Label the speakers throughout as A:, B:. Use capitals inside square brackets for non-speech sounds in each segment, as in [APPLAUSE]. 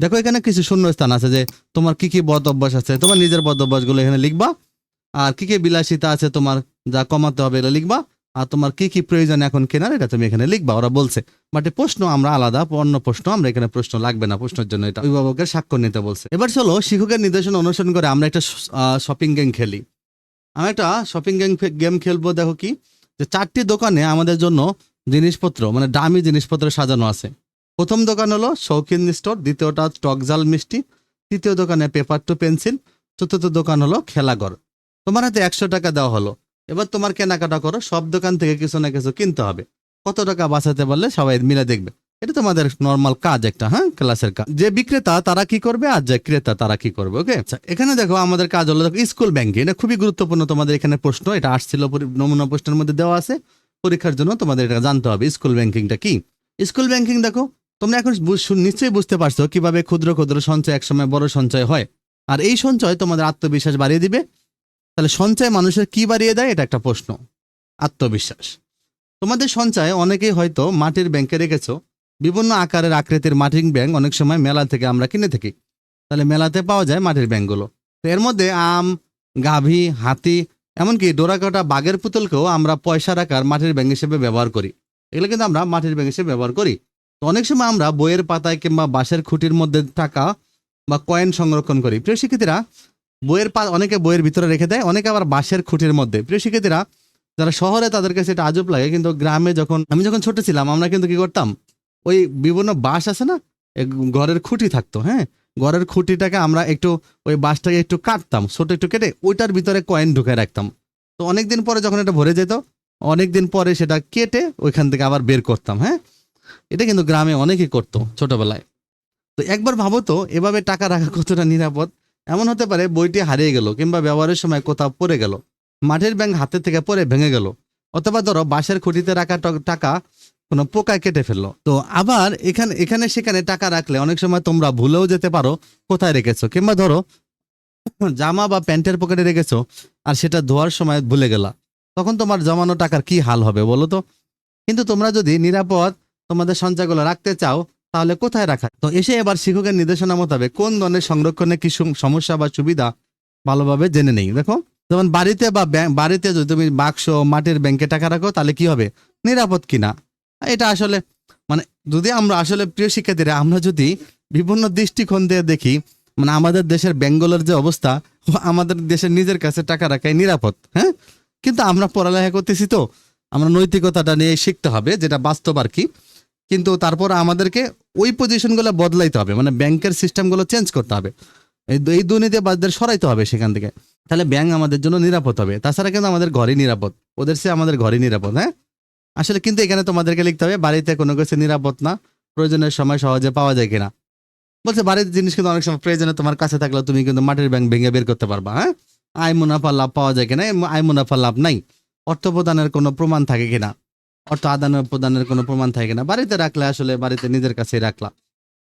A: দেখো, এখানে কিছু শূন্য স্থান আছে যে তোমার কি কি বদ অভ্যাস আছে, তোমার নিজের বদ অভ্যাসগুলো এখানে লিখবা, আর কি কি বিলাসিতা আছে তোমার যা কমাতে হবে এটা লিখবা, আর তোমার কি কি প্রয়োজন এখন কেনার, এটা তুমি এখানে লিখবা, ওরা বলছে। বাট প্রশ্ন আমরা আলাদা, অন্য প্রশ্ন, আমরা এখানে প্রশ্ন লাগবে না প্রশ্নের জন্য এটা। অভিভাবকের স্বাক্ষর নিতে বলছে। এবার চলো, শিক্ষকের নির্দেশনা অনুসরণ করে আমরা একটা শপিং গেম খেলি। আমি একটা শপিং গেম গেম খেলব, দেখো কি? যে চারটি দোকানে আমাদের জন্য জিনিসপত্র মানে দামি জিনিসপত্র সাজানো আছে। প্রথম দোকান হলো শৌখিন স্টোর, দ্বিতীয়টা টকজাল মিষ্টি, তৃতীয় দোকানে পেপার টু পেন্সিল, চতুর্থ দোকান হলো খেলাঘর। তোমার হাতে একশো টাকা দেওয়া হলো। এবার তোমার কেনাকাটা করো, সব দোকান থেকে কিছু না কিছু কিনতে হবে। কত টাকা বাঁচাতে পারলে সবাই মিলে দেখবে। এটা তোমাদের নর্মাল কাজ একটা হ্যাঁ ক্লাসের কাজ। যে বিক্রেতা, তারা কি করবে আর যে ক্রেতা, তারা কি করবে ওকে আচ্ছা এখানে দেখো আমাদের কাজ হলো, দেখো স্কুল ব্যাংকে এটা খুবই গুরুত্বপূর্ণ তোমাদের এখানে প্রশ্ন, এটা আসছিল নমুনা প্রশ্নের মধ্যে দেওয়া আছে। পরীক্ষার জন্য তোমাদের এটা জানতে হবে স্কুল ব্যাংকিংটা কি? স্কুল ব্যাংকিং দেখো তোমরা এখন নিশ্চয়ই বুঝতে পারছ কীভাবে ক্ষুদ্র ক্ষুদ্র সঞ্চয় একসময় বড় সঞ্চয় হয়। আর এই সঞ্চয় তোমাদের আত্মবিশ্বাস বাড়িয়ে দিবে। তাহলে সঞ্চয় মানুষের কি বাড়িয়ে দেয়? এটা একটা প্রশ্ন। আত্মবিশ্বাস। তোমাদের সঞ্চয় অনেকেই হয়তো মাটির ব্যাংকে রেখেছো। বিভিন্ন আকারের আকৃতির মাটির ব্যাংক অনেক সময় মেলা থেকে আমরা কিনে থাকি। তাহলে মেলাতে পাওয়া যায় মাটির ব্যাংকগুলো। তো এর মধ্যে আম, গাভী, হাতি, এমনকি ডোরাকাটা বাঘের পুতুলকেও আমরা পয়সা রাখার মাটির ব্যাংক হিসেবে ব্যবহার করি। এগুলো কিন্তু আমরা মাটির ব্যাংক হিসেবে ব্যবহার করি। তো অনেক সময় আমরা বইয়ের পাতায় কিংবা বাঁশের খুঁটির মধ্যে টাকা বা কয়েন সংরক্ষণ করি। প্রিয় শিক্ষার্থীরা, বইয়ের পা অনেকে বইয়ের ভিতরে রেখে দেয়, অনেকে আবার বাঁশের খুঁটির মধ্যে। প্রিয় শিক্ষার্থীরা, যারা শহরে তাদের কাছে এটা আজব লাগে, কিন্তু গ্রামে যখন আমি যখন ছোট ছিলাম, আমরা কিন্তু কি করতাম? ওই বিভিন্ন বাঁশ আছে না? ঘরের খুঁটি থাকতো হ্যাঁ? ঘরের খুঁটিটাকে আমরা একটু ওই বাঁশটাকে একটু কাটতাম, ছোট একটু কেটে ওইটার ভিতরে কয়েন ঢুকে রাখতাম। তো অনেকদিন পরে যখন এটা ভরে যেত, অনেকদিন পরে সেটা কেটে ওইখান থেকে আবার বের করতাম হ্যাঁ? এটা কিন্তু গ্রামে অনেকেই করতো ছোটবেলায়। তো একবার ভাবো তো, এভাবে টাকা রাখা কতটা নিরাপদ? এমন হতে পারে বইটি হারিয়ে গেল কিংবা ব্যবহারের সময় কোথাও পড়ে গেল মাটির ব্যাংক হাতের থেকে পড়ে ভেঙে গেল, অথবা ধরো বাঁশের খুঁটিতে রাখা টাকা কোনো পোকায় কেটে ফেলল। তো আবার এখানে এখানে সেখানে টাকা রাখলে অনেক সময় তোমরা ভুলেও যেতে পারো কোথায় রেখেছো, কিংবা ধরো জামা বা প্যান্টের পকেটে রেখেছো আর সেটা ধোয়ার সময় ভুলে গেলা, তখন তোমার জমানো টাকার কি হাল হবে বলো তো? কিন্তু তোমরা যদি নিরাপদ তোমাদের সঞ্চয়গুলো রাখতে চাও, তাহলে কোথায় রাখা? তো এসে এবার শিক্ষকের নির্দেশনা মোতাবেক কোন ধরনের সংরক্ষণে কি সমস্যা বা সুবিধা ভালোভাবে জেনে নেই। দেখো, যেমন বাড়িতে বা বাড়িতে যদি তুমি বাক্স মাটির ব্যাংকে টাকা রাখো, তাহলে কি হবে? নিরাপদ কিনা? এটা আসলে মানে যদি আমরা আসলে প্রিয় শিক্ষার্থীরা, আমরা যদি বিভিন্ন দৃষ্টিকোণ দিয়ে দেখি মানে আমাদের দেশের ব্যাঙ্গলের যে অবস্থা, [LAUGHS] আমাদের দেশের নিজের কাছে টাকা রাখাই নিরাপদ হ্যাঁ? কিন্তু আমরা পড়ালেখা করতেছি তো, আমরা নৈতিকতাটা নিয়ে শিখতে হবে, যেটা বাস্তব আর কি। কিন্তু তারপর আমাদেরকে ওই পজিশনগুলো বদলাইতে হবে। মানে ব্যাংকের সিস্টেমগুলো চেঞ্জ করতে হবে। এই এই দুর্নীতিবাজদের সরাইতে হবে সেখান থেকে। তাহলে ব্যাংক আমাদের জন্য নিরাপদ হবে। তাছাড়া কিন্তু আমাদের ঘরই নিরাপদ। ওদের চেয়ে আমাদের ঘরই নিরাপদ হ্যাঁ? আসলে কিন্তু এখানে তোমাদেরকে লিখতে হবে, বাড়িতে কোনো কিছু নিরাপদ না। প্রয়োজনের সময় সহজে পাওয়া যায় কিনা। বলছে, বাড়ির জিনিস কিন্তু অনেক সময় প্রয়োজনে তোমার কাছে থাকলে তুমি কিন্তু মাটির ব্যাংক ভেঙে বের করতে পারবা হ্যাঁ? আয় মুনাফা লাভ পাওয়া যায় কিনা? আয় মুনাফা লাভ নাই। অর্থ প্রদানের কোনো প্রমাণ থাকে কিনা? অর্থ আদান প্রদানের কোনো প্রমাণ থাকে না। বাড়িতে রাখলে আসলে বাড়িতে নিজের কাছেই রাখলা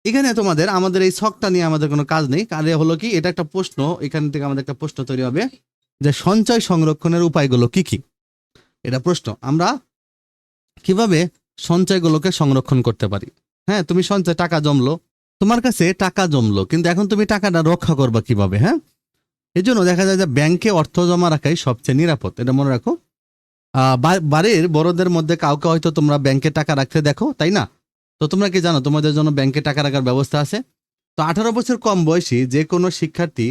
A: এখানে তোমাদের আমাদের এই শখটা নিয়ে আমাদের কোনো কাজ নেই। কারণ হলো কি, এটা একটা প্রশ্ন। এখান থেকে আমাদের একটা প্রশ্ন তৈরি হবে যে সঞ্চয় সংরক্ষণের উপায়গুলো কি কি? এটা প্রশ্ন। আমরা কীভাবে সঞ্চয়গুলোকে সংরক্ষণ করতে পারি? হ্যাঁ তুমি সঞ্চয় টাকা জমলো। তোমার কাছে টাকা জমলো, কিন্তু এখন তুমি টাকাটা রক্ষা করবা কীভাবে হ্যাঁ? এই জন্য দেখা যায় যে ব্যাংকে অর্থ জমা রাখাই সবচেয়ে নিরাপদ। এটা মনে রাখো। বাড়ির বড়দের মধ্যে কাউকে হয়তো তোমরা ব্যাংকে টাকা রাখতে দেখো, তাই না? তো তোমরা কি জানো, তোমাদের জন্য ব্যাংকে টাকা রাখার ব্যবস্থা আছে? তো আঠারো বছর কম বয়সী যে কোনো শিক্ষার্থী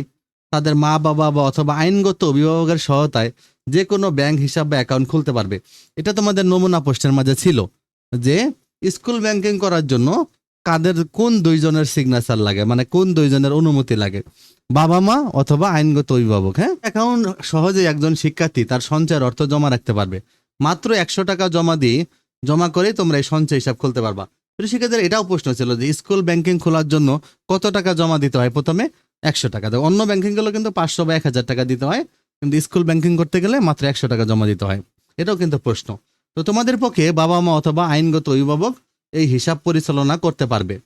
A: তাদের মা বাবা বা অথবা আইনগত অভিভাবকের সহায়তায় যে কোনো ব্যাংক হিসাব বা অ্যাকাউন্ট খুলতে পারবে। এটা তোমাদের নমুনা পোস্টের মাঝে ছিল যে, স্কুল ব্যাংকিং করার জন্য কাদের কোন দুইজনের সিগনেচার লাগে? মানে কোন দুইজনের অনুমতি লাগে? বাবা মা অথবা আইনগত অভিভাবক হ্যাঁ? অ্যাকাউন্ট সহজে একজন শিক্ষার্থী তার সঞ্চয়ের অর্থ জমা রাখতে পারবে। মাত্র একশো টাকা জমা দিয়ে জমা করে তোমরা এই সঞ্চয় হিসাব খুলতে পারবা। শিক্ষার্থীদের এটাও প্রশ্ন ছিল যে স্কুল ব্যাংকিং খোলার জন্য কত টাকা জমা দিতে হয়? প্রথমে একশো টাকা তো অন্য ব্যাংকিংগুলো কিন্তু পাঁচশো বা এক হাজার টাকা দিতে হয়। কিন্তু স্কুল ব্যাংকিং করতে গেলে মাত্র একশো টাকা জমা দিতে হয়। এটাও কিন্তু প্রশ্ন। তো তোমাদের পক্ষে বাবা মা অথবা আইনগত অভিভাবক এই হিসাব পরিচালনা করতে পারবে।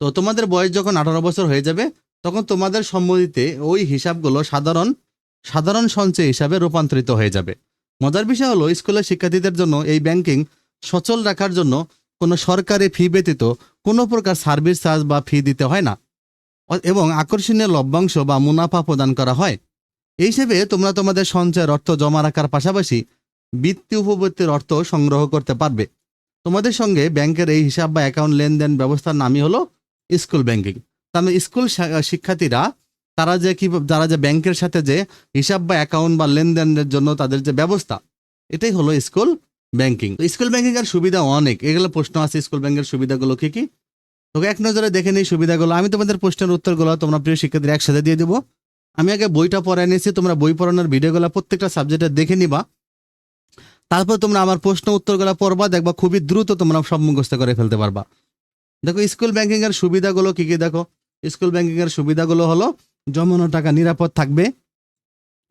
A: তো তোমাদের বয়স যখন আঠারো বছর হয়ে যাবে, তখন তোমাদের সম্মতিতে ওই হিসাবগুলো সাধারণ সাধারণ সঞ্চয় হিসাবে রূপান্তরিত হয়ে যাবে। মজার বিষয় হলো, স্কুলের শিক্ষার্থীদের জন্য এই ব্যাংকিং সচল রাখার জন্য কোনো সরকারি ফি ব্যতীত কোনো প্রকার সার্ভিস চার্জ বা ফি দিতে হয় না। এবং আকর্ষণীয় লভ্যাংশ বা মুনাফা প্রদান করা হয়। এই হিসেবে তোমরা তোমাদের সঞ্চয়ের অর্থ জমা রাখার পাশাপাশি বৃত্তি উপবৃত্তির অর্থ সংগ্রহ করতে পারবে। তোমাদের সঙ্গে ব্যাংকের এই হিসাব বা অ্যাকাউন্ট লেনদেন ব্যবস্থার নামই হলো স্কুল ব্যাংকিং। তার মানে স্কুল শিক্ষার্থীরা, তারা যে কি যারা যে ব্যাংকের সাথে যে হিসাব বা অ্যাকাউন্ট বা লেনদেনের জন্য তাদের যে ব্যবস্থা, এটাই হলো স্কুল ব্যাংকিং। স্কুল ব্যাংকিং এর সুবিধা অনেক। এগুলো প্রশ্ন আছে, স্কুল ব্যাংকের সুবিধাগুলো কি কি? তোকে এক নজরে দেখে নিই সুবিধাগুলো। আমি তোমাদের প্রশ্নের উত্তরগুলো তোমরা প্রিয় শিক্ষার্থীরা একসাথে দিয়ে দেবো। আমি আগে বইটা পড়ে নিয়েছি তোমরা বই পড়ানোর ভিডিওগুলো প্রত্যেকটা সাবজেক্টে দেখে নিবা। তারপর তোমরা আমার প্রশ্ন উত্তরগুলো পড়বা, দেখবা খুবই দ্রুত তোমরা সব মুখস্থ করে ফেলতে পারবা। দেখো, স্কুল ব্যাংকিং এর সুবিধাগুলো কি কি? দেখো, স্কুল ব্যাংকিং এর সুবিধাগুলো হলো জমানো টাকা নিরাপদ থাকবে।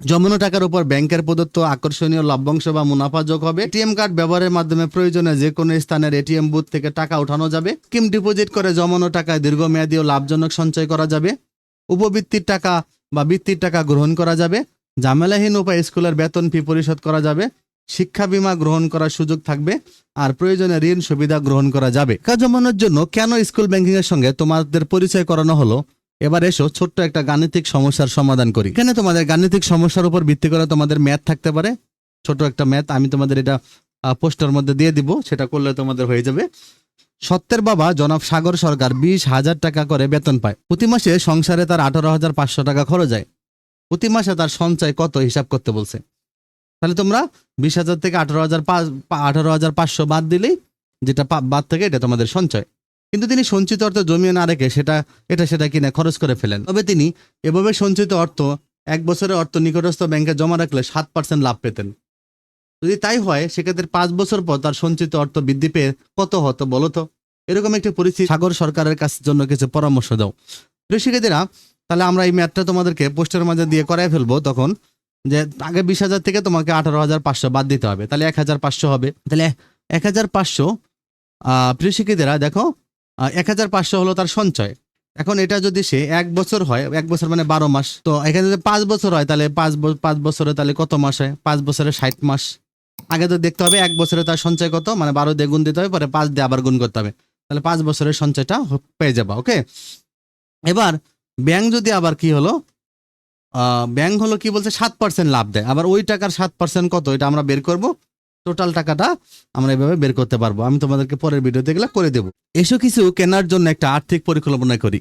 A: জমানো টাকার উপর ব্যাংকের প্রদত্ত আকর্ষণীয় লভ্যাংশ বা মুনাফা যোগ হবে। এটিএম কার্ড ব্যবহারের মাধ্যমে প্রয়োজনে যে কোনো স্থানের এটিএম বুথ থেকে টাকা উঠানো যাবে। স্কিম ডিপোজিট করে জমানো টাকায় দীর্ঘমেয়াদী ও লাভজনক সঞ্চয় করা যাবে। উপবৃত্তির টাকা বা বৃত্তির টাকা গ্রহণ করা যাবে। ঝামেলাহীন উপায়ে স্কুলের বেতন ফি পরিশোধ করা যাবে। শিক্ষা বিমা গ্রহণ করার সুযোগ থাকবে আর প্রয়োজনে ঋণ সুবিধা গ্রহণ করা যাবে। টাকা জমানোর জন্য কেন স্কুল ব্যাংকিং এর সঙ্গে তোমাদের পরিচয় করানো হলো? এবার এসো ছোট্ট একটা গাণিতিক সমস্যার সমাধান করি। এখানে তোমাদের গাণিতিক সমস্যার উপর ভিত্তি করে তোমাদের ম্যাথ থাকতে পারে। ছোট একটা ম্যাথ, আমি তোমাদের এটা পোস্টার মধ্যে দিয়ে দিব, সেটা করলে তোমাদের হয়ে যাবে। সত্যের বাবা জনাব সাগর সরকার বিশ হাজার টাকা করে বেতন পায়। প্রতি মাসে সংসারে তার আঠারো হাজার পাঁচশো টাকা খরচ হয়। প্রতি মাসে তার সঞ্চয় কত হিসাব করতে বলছে? তাহলে তোমরা বিশ হাজার থেকে আঠারো হাজার আঠারো হাজার পাঁচশো বাদ দিলেই যেটা বাদ থেকে এটা তোমাদের সঞ্চয়। কিন্তু তিনি সঞ্চিত অর্থ জমিয়ে না রেখে সেটা, এটা সেটা কিনে খরচ করে ফেলেন। তবে তিনি এভাবে সঞ্চিত অর্থ, এক বছরের অর্থ নিকটস্থ ব্যাংকে জমা রাখলে সাত পার্সেন্ট লাভ পেতেন। যদি তাই হয়, সেক্ষেত্রে পাঁচ বছর পর তার সঞ্চিত অর্থ বৃদ্ধি পেয়ে কত হতো বলো তো? এরকম একটি পরিস্থিতি সাগর সরকারের কাছে জন্য কিছু পরামর্শ দাও। শিক্ষার্থীরা তাহলে আমরা এই ম্যাথটা তোমাদেরকে পোস্টের মাঝে দিয়ে করাই ফেলব তখন। যে আগে বিশ হাজার থেকে তোমাকে আঠারো হাজার পাঁচশো বাদ দিতে হবে, তাহলে এক হাজার পাঁচশো হবে। তাহলে এক হাজার পাঁচশো প্রিয় শিক্ষার্থীরা, দেখো এক হাজার পাঁচশো হলো তার সঞ্চয়। এখন এটা যদি সে এক বছর হয়, এক বছর মানে বারো মাস, তো এখানে যদি পাঁচ বছর হয়, তাহলে পাঁচ পাঁচ বছরে তাহলে কত মাস হয়? পাঁচ বছরে ষাট মাস। আগে তো দেখতে হবে এক বছরে তার সঞ্চয় কত মানে বারো দিয়ে গুণ দিতে হবে, পরে পাঁচ দিয়ে আবার গুণ করতে হবে। তাহলে পাঁচ বছরের সঞ্চয়টা পেয়ে যাবা ওকে এবার ব্যাংক যদি আবার কি হলো ব্যাংক হলো কি বলছে, সাত পার্সেন্ট লাভ দেয়। আবার ওই টাকার সাত পার্সেন্ট কত, এটা আমরা বের করব। টোটাল টাকাটা আমরা এভাবে বের করতে পারব। আমি তোমাদেরকে পরের ভিডিওতে এগুলো করে দেবো। এসো কিছু কেনার জন্য একটা আর্থিক পরিকল্পনা করি।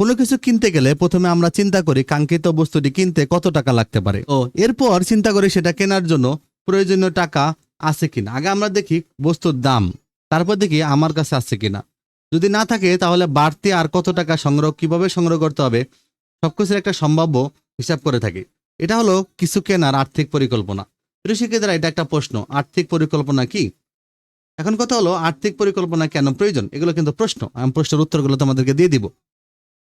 A: কোনো কিছু কিনতে গেলে প্রথমে আমরা চিন্তা করি, কাঙ্ক্ষিত বস্তুটি কিনতে কত টাকা লাগতে পারে। ও এরপর চিন্তা করি সেটা কেনার জন্য প্রয়োজনীয় টাকা আছে কিনা। আগে আমরা দেখি বস্তুর দাম, তারপর দেখি আমার কাছে আছে কিনা। যদি না থাকে তাহলে বাড়তি আর কত টাকা সংগ্রহ, কীভাবে সংগ্রহ করতে হবে, সবকিছুর একটা সম্ভাব্য হিসাব করে থাকি। এটা হলো কিছু কেনার আর্থিক পরিকল্পনা। প্রিয় এটা একটা প্রশ্ন, আর্থিক পরিকল্পনা কি? এখন কথা হলো, আর্থিক পরিকল্পনা কেন প্রয়োজন? এগুলো কিন্তু প্রশ্ন। আমি প্রশ্নের উত্তরগুলো তোমাদেরকে দিয়ে দিব।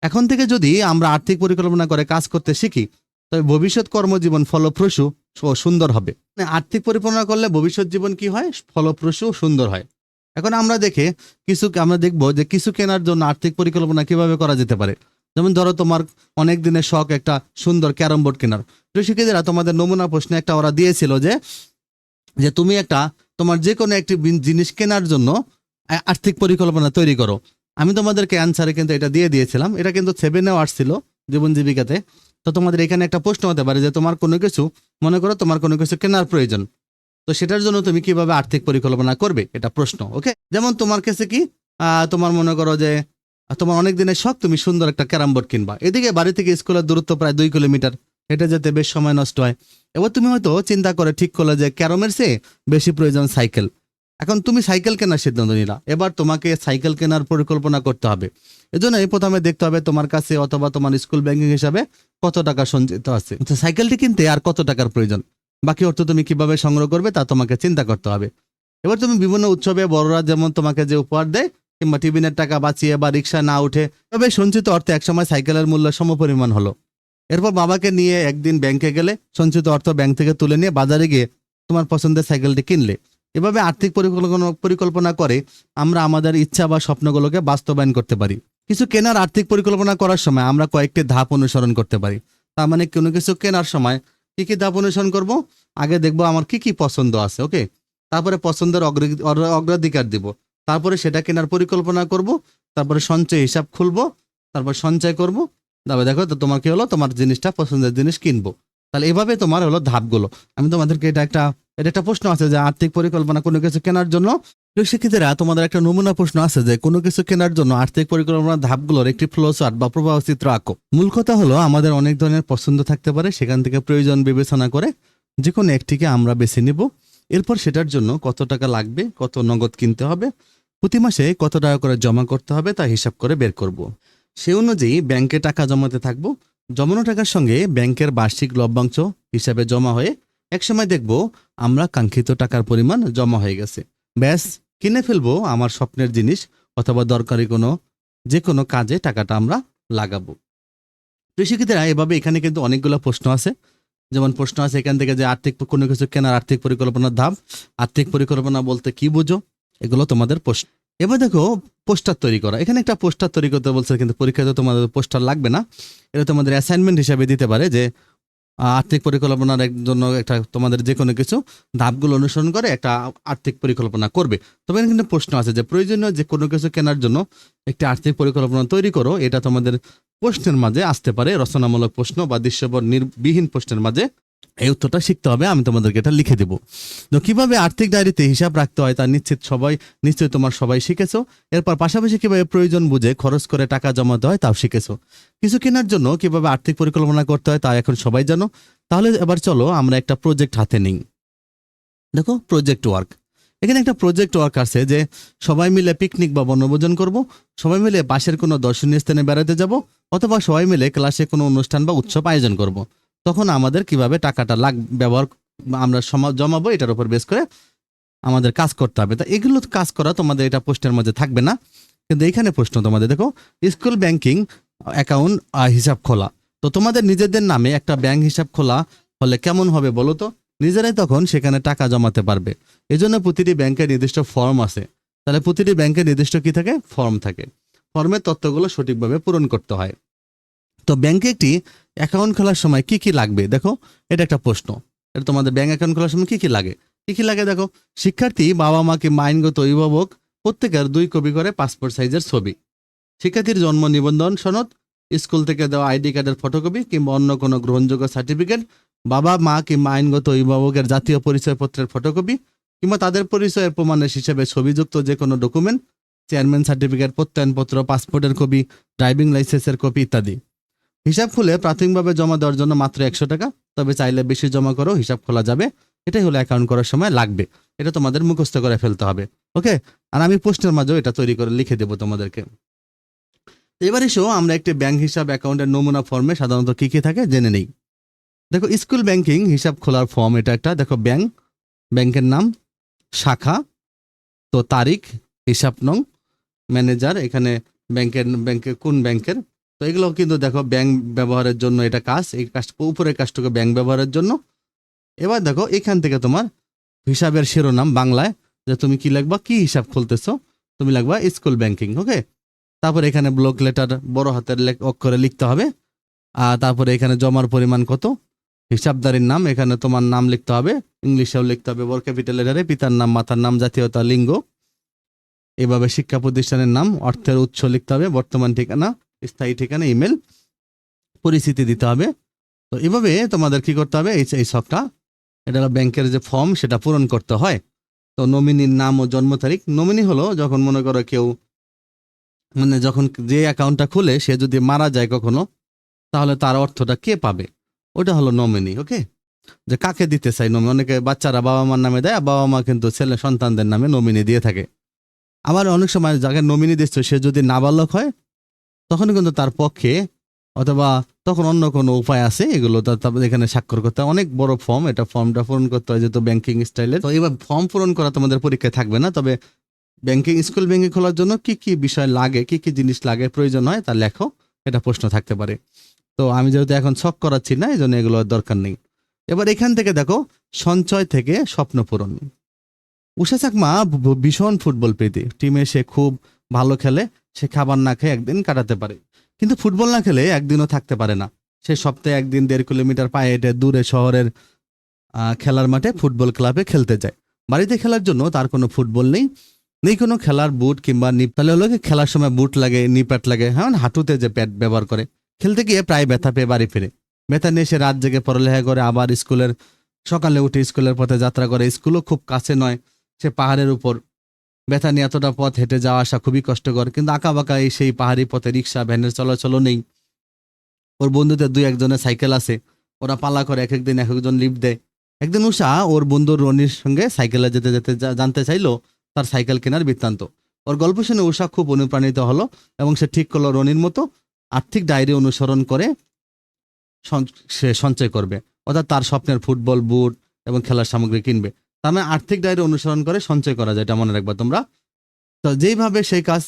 A: এখন থেকে যদি আমরা আর্থিক পরিকল্পনা করে কাজ করতে শিখি, তবে ভবিষ্যৎ কর্মজীবন ফলপ্রসূ ও সুন্দর হবে। মানে আর্থিক পরিকল্পনা করলে ভবিষ্যৎ জীবন কি হয়? ফলপ্রসূ সুন্দর হয়। এখন আমরা দেখে কিছু, আমরা দেখব যে কিছু কেনার জন্য আর্থিক পরিকল্পনা কীভাবে করা যেতে পারে। যেমন ধরো তোমার অনেক দিনের শখ একটা সুন্দর ক্যারম বোর্ড কেনার। প্রিয় তোমাদের নমুনা প্রশ্নে একটা ওরা দিয়েছিল যে যে তুমি একটা তোমার যে কোনো একটি জিনিস কেনার জন্য আর্থিক পরিকল্পনা তৈরি করো। আমি তোমাদেরকে অ্যান্সারে কিন্তু এটা দিয়ে দিয়েছিলাম। এটা কিন্তু সেভেনেও আসছিল জীবন জীবিকাতে। তো তোমাদের এখানে একটা প্রশ্ন হতে পারে যে, তোমার কোনো কিছু, মনে করো তোমার কোনো কিছু কেনার প্রয়োজন। তো সেটার জন্য তুমি কীভাবে আর্থিক পরিকল্পনা করবে? এটা প্রশ্ন ওকে যেমন তোমার কাছে কি? তোমার মনে করো যে তোমার অনেক দিনের শখ, তুমি সুন্দর একটা ক্যারাম বোর্ড কিনবা। এদিকে বাড়ি থেকে স্কুলের দূরত্ব প্রায় দুই কিলোমিটার। হেঁটে যেতে বেশ সময় নষ্ট হয়। এবার তুমি হয়তো চিন্তা করে ঠিক করলে যে ক্যারমের চেয়ে বেশি প্রয়োজন সাইকেল। এখন তুমি সাইকেল কেনার সিদ্ধান্ত নিলা। এবার তোমাকে সাইকেল কেনার পরিকল্পনা করতে হবে। এজন্য প্রথমে দেখতে হবে তোমার কাছে অথবা তোমার স্কুল ব্যাংকিং হিসাবে কত টাকা সঞ্চিত আছে। তো সাইকেলটি কিনতে আর কত টাকার প্রয়োজন? বাকি অর্থ তুমি কীভাবে সংগ্রহ করবে তা তোমাকে চিন্তা করতে হবে। এবার তুমি বিভিন্ন উৎসবে বড়রা যেমন তোমাকে যে উপহার দেয় কিংবা টিফিনের টাকা বাঁচিয়ে বা রিক্সা না উঠে, তবে সঞ্চিত অর্থে একসময় সাইকেলের মূল্য সমপরিমাণ হলো। এরপর বাবাকে নিয়ে একদিন ব্যাংকে গেলে সঞ্চিত অর্থ ব্যাংক থেকে তুলে নিয়ে বাজারে গিয়ে তোমার পছন্দের সাইকেলটি কিনলে। এভাবে আর্থিক পরিকল্পনা পরিকল্পনা করে আমরা আমাদের ইচ্ছা বা স্বপ্নগুলোকে বাস্তবায়ন করতে পারি। কিছু কেনার আর্থিক পরিকল্পনা করার সময় আমরা কয়েকটি ধাপ অনুসরণ করতে পারি। তার মানে কোনো কিছু কেনার সময় কি কি ধাপ অনুসরণ করব? আগে দেখব আমার কি কি পছন্দ আছে ওকে তারপরে পছন্দের অগ্র- অগ্র- অগ্রাধিকার দিব। তারপরে সেটা কেনার পরিকল্পনা করব, তারপরে সঞ্চয় হিসাব খুলবো, তারপর সঞ্চয় করব। তবে দেখো তো তোমার কি হলো? তোমার জিনিসটা, পছন্দের জিনিস কিনবো। তাহলে এভাবে তোমার হলো ধাপগুলো। আমি তোমাদেরকে এটা একটা এটা একটা প্রশ্ন আছে যে আর্থিক পরিকল্পনা কোনো কিছু কেনার জন্য। শিক্ষিতেরা তোমাদের একটা নমুনা প্রশ্ন আছে যে কোনো কিছু কেনার জন্য আর্থিক পরিকল্পনা ধাপগুলোর একটি ফ্লো চার্ট বা প্রবাহ চিত্র আঁকো। মূল কথা হলো আমাদের অনেক ধরনের পছন্দ থাকতে পারে, সেখান থেকে প্রয়োজন বিবেচনা করে যে কোনো একটিকে আমরা বেছে নিব। এরপর সেটার জন্য কত টাকা লাগবে, কত নগদ কিনতে হবে, প্রতি মাসে কত টাকা করে জমা করতে হবে তা হিসাব করে বের করব। সে অনুযায়ী ব্যাংকে টাকা জমাতে থাকব। জমানো টাকার সঙ্গে ব্যাংকের বার্ষিক লভ্যাংশ হিসাবে জমা হয়ে একসময় দেখব আমরা কাঙ্ক্ষিত টাকার পরিমাণ জমা হয়ে গেছে। ব্যাস, কিনে ফেলব আমার স্বপ্নের জিনিস অথবা দরকারি কোনো যে কোনো কাজে টাকাটা আমরা লাগাবো। কৃষিক্ষেত্রে এভাবে এখানে কিন্তু অনেকগুলো প্রশ্ন আছে। যেমন প্রশ্ন আছে, এখান থেকে যে আর্থিক কোনো কিছু কেনার আর্থিক পরিকল্পনার ধাপ, আর্থিক পরিকল্পনা বলতে কি বুঝো? এগুলো তোমাদের প্রশ্ন। এবার দেখো, পোস্টার তৈরি করা। এখানে একটা পোস্টার তৈরি করতে বলছে, কিন্তু পরীক্ষাতে তোমাদের পোস্টার লাগবে না। এটা তোমাদের অ্যাসাইনমেন্ট হিসাবে দিতে পারে যে আর্থিক পরিকল্পনার জন্য একটা তোমাদের যে কোনো কিছু ধাপগুলো অনুসরণ করে একটা আর্থিক পরিকল্পনা করবে। তবে এখানে কিন্তু প্রশ্ন আছে যে, প্রয়োজনীয় যে কোনো কিছু কেনার জন্য একটি আর্থিক পরিকল্পনা তৈরি করো, এটা তোমাদের প্রশ্নের মাঝে আসতে পারে, রচনামূলক প্রশ্ন বা দৃশ্যপর নির্বিহীন প্রশ্নের মাঝে এই উত্তরটা শিখতে হবে, আমি তোমাদেরকে এটা লিখে দেবো। তো কীভাবে আর্থিক ডায়েরিতে হিসাব রাখতে হয় তা নিশ্চিত সবাই, নিশ্চয়ই তোমার সবাই শিখেছো। এরপর পাশাপাশি কীভাবে প্রয়োজন বুঝে খরচ করে টাকা জমাতে হয় তাও শিখেছো। কিছু কেনার জন্য কীভাবে আর্থিক পরিকল্পনা করতে হয় তা এখন সবাই জানো। তাহলে এবার চলো আমরা একটা প্রজেক্ট হাতে নিই। দেখো প্রজেক্ট ওয়ার্ক এখানে একটা প্রজেক্ট ওয়ার্ক আছে যে সবাই মিলে পিকনিক বা বনভোজন করব, সবাই মিলে পাশের কোনো দর্শনীয় স্থানে বেড়াতে যাব, অথবা সবাই মিলে ক্লাসে কোনো অনুষ্ঠান বা উৎসব আয়োজন করব। তখন আমাদের কীভাবে টাকাটা লাগ, ব্যবহার আমরা জমাবো এটার উপর বেস করে আমাদের কাজ করতে হবে। তা এগুলো কাজ করা তোমাদের এটা পোস্টের মধ্যে থাকবে না, কিন্তু এখানে প্রশ্ন তোমাদের, দেখো স্কুল ব্যাংকিং অ্যাকাউন্ট হিসাব খোলা। তো তোমাদের নিজেদের নামে একটা ব্যাংক হিসাব খোলা হলে কেমন হবে বলো তো? নিজেরাই তখন সেখানে টাকা জমাতে পারবে। এই জন্য প্রতিটি ব্যাংকের নির্দিষ্ট ফর্ম আছে। তাহলে প্রতিটি ব্যাংকের নির্দিষ্ট কি থাকে? ফর্ম থাকে। ফর্মের তথ্যগুলো সঠিকভাবে পূরণ করতে হয়। তো ব্যাংকে একটি অ্যাকাউন্ট খোলার সময় কি কি লাগবে? দেখো, এটা একটা প্রশ্ন। এটা তোমাদের ব্যাংক অ্যাকাউন্ট খোলার সময় কি কি লাগে? কি কি লাগে দেখো? শিক্ষার্থী বাবা মা কিংবা আইনগত অভিভাবক, প্রত্যেকের দুই কপি করে পাসপোর্ট সাইজের ছবি। শিক্ষার্থীর জন্ম নিবন্ধন সনদ, স্কুল থেকে দেওয়া আইডি কার্ডের ফটোকপি কিংবা অন্য কোনো গ্রহণযোগ্য সার্টিফিকেট বাবা, মা কিংবা আইনগত অভিভাবকের জাতীয় পরিচয়পত্রের ফটোকপি কিংবা তাদের পরিচয়ের প্রমাণের হিসেবে ছবিযুক্ত যে কোনো ডকুমেন্ট চেয়ারম্যান সার্টিফিকেট প্রত্যয়নপত্র পাসপোর্টের কপি ড্রাইভিং লাইসেন্সের কপি ইত্যাদি। হিসাব খুলে প্রাথমিকভাবে জমা দেওয়ার জন্য মাত্র একশো টাকা, তবে চাইলে বেশি জমা করো হিসাব খোলা যাবে। এটাই হলো অ্যাকাউন্ট করার সময় লাগবে। এটা তোমাদের মুখস্থ করে ফেলতে হবে। ওকে? আর আমি পোস্টের মাঝেও এটা তৈরি করে লিখে দেবো তোমাদেরকে। এবার এসো, আমরা একটি ব্যাংক হিসাব অ্যাকাউন্টের নমুনা ফর্মে সাধারণত কী কী থাকে, জেনে নেই। দেখো, স্কুল ব্যাংকিং, হিসাব খোলার ফর্ম এটা একটা, দেখো, ব্যাংক, ব্যাংকের নাম, শাখা, তো তারিখ, হিসাব নং, ম্যানেজার, এখানে ব্যাংকের, ব্যাংকে কোন ব্যাংকের, তো এগুলো কিন্তু দেখো, ব্যাংক ব্যবহারের জন্য এটা কাজ, এই কাজ উপরের কাজটুকু ব্যাংক ব্যবহারের জন্য। এবার দেখো, এখান থেকে তোমার হিসাবের শিরোনাম বাংলায়, যে তুমি কি লাগবা কি হিসাব খুলতেছো, তুমি লিখবা স্কুল ব্যাংকিং, ওকে? তারপর এখানে ব্লক লেটার বড় হাতের অক্ষরে লিখতে হবে, আর তারপরে এখানে জমার পরিমাণ কত হিসাবদারির নাম, এখানে তোমার নাম লিখতে হবে, ইংলিশেও লিখতে হবে, বড় ক্যাপিটাল লেটারে পিতার নাম, মাতার নাম, জাতীয়তা, লিঙ্গ। এভাবে শিক্ষা প্রতিষ্ঠানের নাম, অর্থের উৎস লিখতে হবে, বর্তমান ঠিকানা, স্থায়ী ঠিকানা ইমেল পরিস্থিতি দিতে হবে। তো এভাবে তোমাদের কি করতে হবে, এই এই সবটা এটা ব্যাংকের যে ফর্ম সেটা পূরণ করতে হয়। তো নমিনির নাম ও জন্ম তারিখ নমিনি হলো যখন মনে করো কেউ মানে যখন যে অ্যাকাউন্টটা খুলে, সে যদি মারা যায় কখনো, তাহলে তার অর্থটা কে পাবে? ওটা হলো নমিনি, ওকে? যে কাকে দিতে চাই নমিনি? অনেকে বাচ্চারা বাবা মার নামে দেয় বাবা মা কিন্তু ছেলে সন্তানদের নামে নমিনি দিয়ে থাকে। আবার অনেক সময় যাকে নমিনি দিচ্ছ, সে যদি নাবালক হয় তখন কিন্তু তার পক্ষে অথবা তখন অন্য কোনো উপায় আছে, এগুলো এখানে স্বাক্ষর করতে হয়। অনেক বড় ফর্ম এটা ফর্মটা পূরণ করতে হয় যেহেতু ব্যাংকিং স্টাইলে তো এবার ফর্ম পূরণ করা তোমাদের পরীক্ষায় থাকবে না, তবে ব্যাংকিং স্কুল ব্যাংকিং খোলার জন্য কি কি বিষয় লাগে, কি কি জিনিস লাগে, প্রয়োজন হয়, তা লেখো, এটা প্রশ্ন থাকতে পারে। তো আমি যেহেতু এখন ছক করাচ্ছি না, এই জন্য এগুলোর দরকার নেই। এবার এখান থেকে দেখো, সঞ্চয় থেকে স্বপ্ন পূরণ। উষা চাকমা ভীষণ ফুটবল প্রীতি। টিমে সে খুব ভালো খেলে, সে খাবার না খেয়ে একদিন কাটাতে পারে। কিন্তু ফুটবল না খেলে একদিনও থাকতে পারে না। সে সপ্তাহে একদিন দেড় কিলোমিটার পায়ে হেঁটে দূরে শহরের খেলার মাঠে ফুটবল ক্লাবে খেলতে যায়। বাড়িতে খেলার জন্য তার কোনো ফুটবল নেই। নেই কোনো খেলার বুট কিংবা নিপ, তাহলে হলো খেলার সময় বুট লাগে, নিপ্যাট লাগে হ্যাঁ মানে হাঁটুতে যে প্যাড ব্যবহার করে। খেলতে গিয়ে প্রায় ব্যথা পেয়ে বাড়ি ফিরে। ব্যথা নিয়ে সে রাত জেগে পড়ালেখা করে আবার স্কুলের, সকালে উঠে স্কুলের পথে যাত্রা করে। স্কুলও খুব কাছে নয়, সে পাহাড়ের উপর। ব্যথা নিয়ে এতটা পথ হেঁটে যাওয়া আসা খুবই কষ্টকর, কিন্তু আঁকা বাঁকা এই সেই পাহাড়ি পথে রিক্সা, ভ্যানের চলাচলও নেই। ওর বন্ধুদের দুই একজনের সাইকেল আছে, ওরা পালা করে এক একদিন এক একজন লিফট দেয়। একদিন উষা ওর বন্ধু রনির সঙ্গে সাইকেলে যেতে যেতে জানতে চাইলো তার সাইকেল কেনার বৃত্তান্ত। ওর গল্প শুনে উষা খুব অনুপ্রাণিত হলো এবং সে ঠিক করল রনির মতো আর্থিক ডায়েরি অনুসরণ করে সে সঞ্চয় করবে। অর্থাৎ তার স্বপ্নের ফুটবল বুট এবং খেলার সামগ্রী কিনবে। তার মানে আর্থিক ডায়েরি অনুসরণ করে সঞ্চয় করা যায়, এটা মনে রাখবা তোমরা। তো যেইভাবে সেই কাজ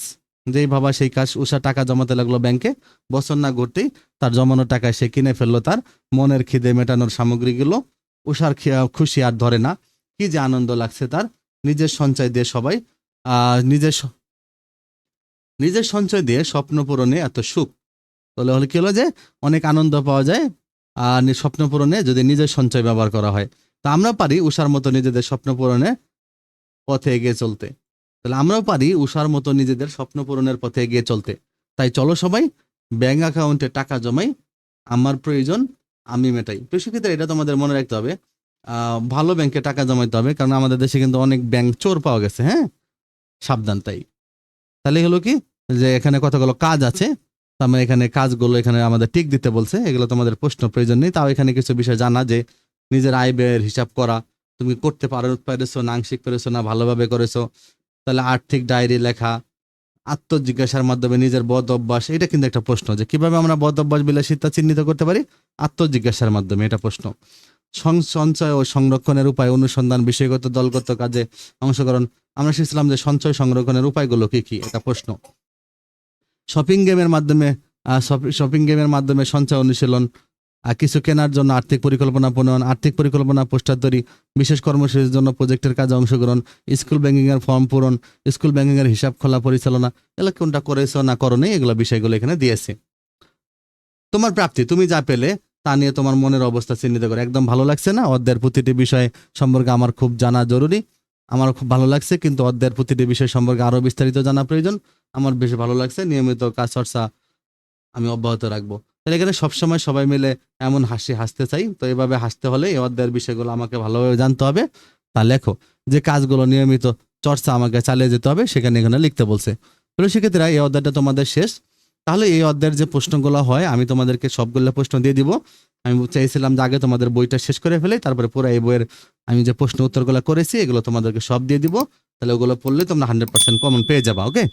A: যেই ভাবা সেই কাজ উষা টাকা জমাতে লাগল ব্যাংকে, বছর না ঘুরতেই তার জমানো টাকায় সে কিনে ফেলল তার মনের খিদে মেটানোর সামগ্রীগুলো। উষার খুশি আর ধরে না, কি যে আনন্দ লাগছে তার। নিজের সঞ্চয় দিয়ে সবাই নিজের নিজের সঞ্চয় দিয়ে স্বপ্ন পূরণে এত সুখ। তাহলে হলে কি হলো যে, অনেক আনন্দ পাওয়া যায় আর স্বপ্ন পূরণে যদি নিজের সঞ্চয় ব্যবহার করা হয়। তা আমরা পারি উষার মতো নিজেদের স্বপ্ন পূরণে পথে এগিয়ে চলতে। তাহলে আমরাও পারি উষার মতো নিজেদের স্বপ্ন পূরণের পথে এগিয়ে চলতে। তাই চলো সবাই ব্যাংক অ্যাকাউন্টে টাকা জমাই, আমার প্রয়োজন, আমি মেটাই। কৃষিক্ষেত্রে এটা তোমাদের মনে রাখতে হবে। ভালো ব্যাংকে টাকা জমাইতে হবে, কারণ আমাদের দেশে কিন্তু অনেক ব্যাংক চোর পাওয়া গেছে হ্যাঁ? সাবধান তাই তাহলে হলো কি? যে এখানে কতগুলো কাজ আছে তার মানে এখানে কাজগুলো এখানে আমাদের টিক দিতে বলছে, এগুলো তোমাদের প্রশ্ন, প্রয়োজন নেই। তাও এখানে কিছু বিষয় জানা যে নিজের আয় ব্যয়ের হিসাব করা, তুমি করতে পারো, পেরেছ না আংশিক পেরেছ না, ভালোভাবে করেছ, তাহলে আর্থিক ডায়েরি লেখা, আত্মজিজ্ঞাসার মাধ্যমে নিজের বদ অভ্যাস, এটা কিন্তু একটা প্রশ্ন যে কীভাবে আমরা বদ অভ্যাস বিলাসিতা চিহ্নিত করতে পারি? আত্মজিজ্ঞাসার মাধ্যমে, এটা প্রশ্ন। সঞ্চয় ও সংরক্ষণের উপায়, অনুসন্ধান, বিষয়গত, দলগত কাজে অংশগ্রহণ। আমরা শিখছিলাম যে সঞ্চয়, সংরক্ষণের উপায়গুলো কি কি, এটা প্রশ্ন। শপিং গেমের মাধ্যমে শপিং গেমের মাধ্যমে সঞ্চয় অনুশীলন কিছু কেনার জন্য আর্থিক পরিকল্পনা প্রণয়ন, আর্থিক পরিকল্পনা পোস্টার তৈরি, বিশেষ কর্মসূচির জন্য প্রজেক্টের কাজে অংশগ্রহণ স্কুল ব্যাঙ্কিংয়ের ফর্ম পূরণ স্কুল ব্যাঙ্কিংয়ের হিসাব খোলা পরিচালনা, এগুলো কোনটা করেছ না করো নেই, এগুলো বিষয়গুলো এখানে দিয়েছে। তোমার প্রাপ্তি, তুমি যা পেলে, তা নিয়ে তোমার মনের অবস্থা চিহ্নিত করে। একদম ভালো লাগছে না? অধ্যায়ের প্রতিটি বিষয় সম্পর্কে আমার খুব জানা জরুরি। আমার খুব ভালো লাগছে, কিন্তু অধ্যায়ের প্রতিটি বিষয় সম্পর্কে আরও বিস্তারিত জানা প্রয়োজন। আমার বেশ ভালো লাগছে, নিয়মিত কাজ চর্চা আমি অব্যাহত রাখব। তাহলে এখানে সবসময় সবাই মিলে এমন হাসি হাসতে চাই, তো এভাবে হাসতে হলে এই অধ্যায়ের বিষয়গুলো আমাকে ভালোভাবে জানতে হবে। তা লেখো, যে কাজগুলো নিয়মিত চর্চা আমাকে চালিয়ে যেতে হবে, সেখানে এখানে লিখতে বলছে। তাহলে সেক্ষেত্রে এই অধ্যায়টা তোমাদের শেষ। তাহলে এই অধ্যায়ের যে প্রশ্নগুলো হয়, আমি তোমাদেরকে সবগুলো প্রশ্ন দিয়ে দিব। আমি চাইছিলাম যে আগে তোমাদের বইটা শেষ করে ফেলে, তারপরে পুরো এই বইয়ের আমি যে প্রশ্ন উত্তরগুলো করেছি, এগুলো তোমাদেরকে সব দিয়ে দিব। তাহলে ওগুলো পড়লে তোমরা হান্ড্রেড পার্সেন্ট কমন পেয়ে যাবা ওকে